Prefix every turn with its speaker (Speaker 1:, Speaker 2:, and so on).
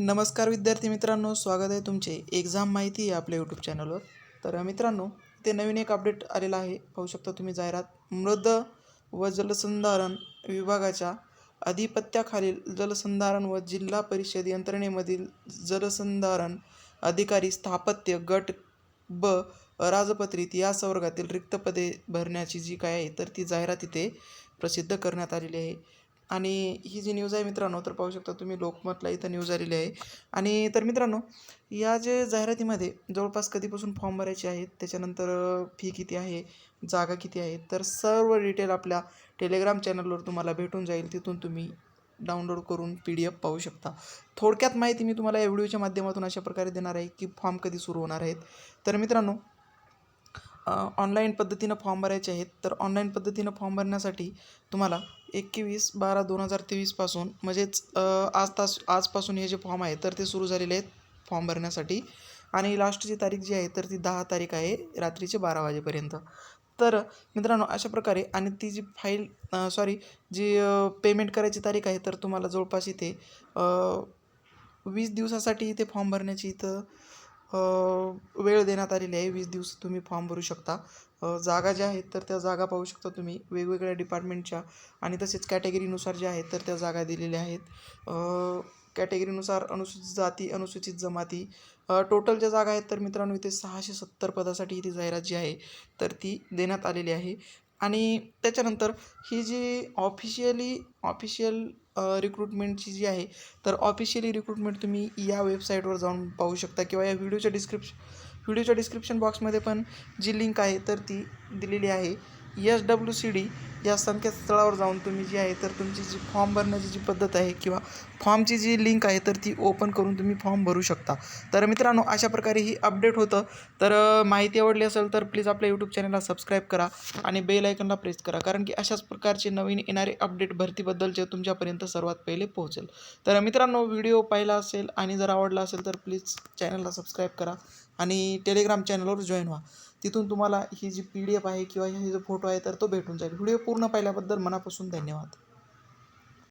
Speaker 1: नमस्कार विद्यार्थी मित्रांनो स्वागत आहे तुमचे एक्झाम माहिती आहे आपल्या यूट्यूब चॅनलवर तर मित्रांनो ते नवीन एक अपडेट आलेला आहे. पाहू शकता तुम्ही जाहिरात. मृद व जलसंधारण विभागाच्या अधिपत्याखालील जलसंधारण व जिल्हा परिषद यंत्रणेमधील जलसंधारण अधिकारी स्थापत्य गट ब अराजपत्रित या संवर्गातील रिक्त पदे भरण्याची जी काय आहे तर ती जाहिरात इथे प्रसिद्ध करण्यात आलेली आहे. आणि ही जी न्यूज आहे मित्रांनो तर पाहू शकता तुम्ही लोकमतला इथं न्यूज आलेली आहे. आणि तर मित्रांनो या जे जाहिरातीमध्ये जवळपास कधीपासून फॉर्म भरायचे आहेत त्याच्यानंतर फी किती आहे जागा किती आहे तर सर्व डिटेल आपल्या टेलिग्राम चॅनलवर तुम्हाला भेटून जाईल. तिथून तुम्ही डाउनलोड करून पी डी एफ पाहू शकता. थोडक्यात माहिती मी तुम्हाला या व्हिडिओच्या माध्यमातून अशा प्रकारे देणार आहे की फॉर्म कधी सुरू होणार आहेत. तर मित्रांनो ऑनलाईन पद्धतीनं फॉर्म भरायचे आहेत. तर ऑनलाईन पद्धतीनं फॉर्म भरण्यासाठी तुम्हाला एकवीस बारा दोन हजार तेवीसपासून म्हणजेच आज तास आजपासून हे जे फॉर्म आहे तर ते सुरू झालेले आहेत फॉर्म भरण्यासाठी. आणि लास्टची तारीख जी आहे तर ती दहा तारीख आहे रात्रीचे बारा वाजेपर्यंत. तर मित्रांनो अशा प्रकारे आणि ती जी फाईल सॉरी जी पेमेंट करायची तारीख आहे तर तुम्हाला जवळपास इथे वीस दिवसासाठी इथे फॉर्म भरण्याची इथं वेळ देण्यात आलेली आहे. वीस दिवस तुम्ही फॉर्म भरू शकता. जागा ज्या आहेत तर त्या जागा पाहू शकता तुम्ही. वेगवेगळ्या डिपार्टमेंटच्या आणि तसेच कॅटेगरीनुसार ज्या आहेत तर त्या जागा दिलेल्या आहेत. कॅटेगरीनुसार अनुसूचित जाती अनुसूचित जमाती. टोटल ज्या जागा आहेत तर मित्रांनो इथे सहाशे सत्तर पदासाठी इथे जाहिरात जी आहे तर ती देण्यात आलेली आहे. आणि त्याच्यानंतर ही जी ऑफिशियली ऑफिशियल रिक्रुटमेंटची जी आहे तर ऑफिशियली रिक्रुटमेंट तुम्ही या वेबसाईटवर जाऊन पाहू शकता किंवा या व्हिडिओच्या डिस्क्रिप्शन व्हिडिओच्या डिस्क्रिप्शन बॉक्समध्ये पण जी लिंक आहे तर ती दिलेली आहे. एस डब्ल्यू सी डी या संकेतस्थळावर जाऊन तुम्ही जी आहे तर तुमची जी फॉर्म भरण्याची जी पद्धत आहे किंवा फॉर्मची जी लिंक आहे तर ती ओपन करून तुम्ही फॉर्म भरू शकता. तर मित्रांनो अशा प्रकारे ही अपडेट होतं. तर माहिती आवडली असेल तर प्लीज आपल्या यूट्यूब चॅनलला सबस्क्राईब करा आणि बेल आयकनला प्रेस करा. कारण की अशाच प्रकारचे नवीन येणारे अपडेट भरतीबद्दलचे तुमच्यापर्यंत सर्वात पहिले पोहोचेल. तर मित्रांनो व्हिडिओ पाहिला असेल आणि जर आवडला असेल तर प्लीज चॅनलला सबस्क्राईब करा आणि टेलिग्राम चॅनलवर जॉईन व्हा. तिथून तुम्हाला ही जी पी डी एफ आहे किंवा हे जो फोटो आहे तर तो भेटून जाईल. व्हिडिओ पूर्ण पाहिल्याबद्दल मनापासून धन्यवाद.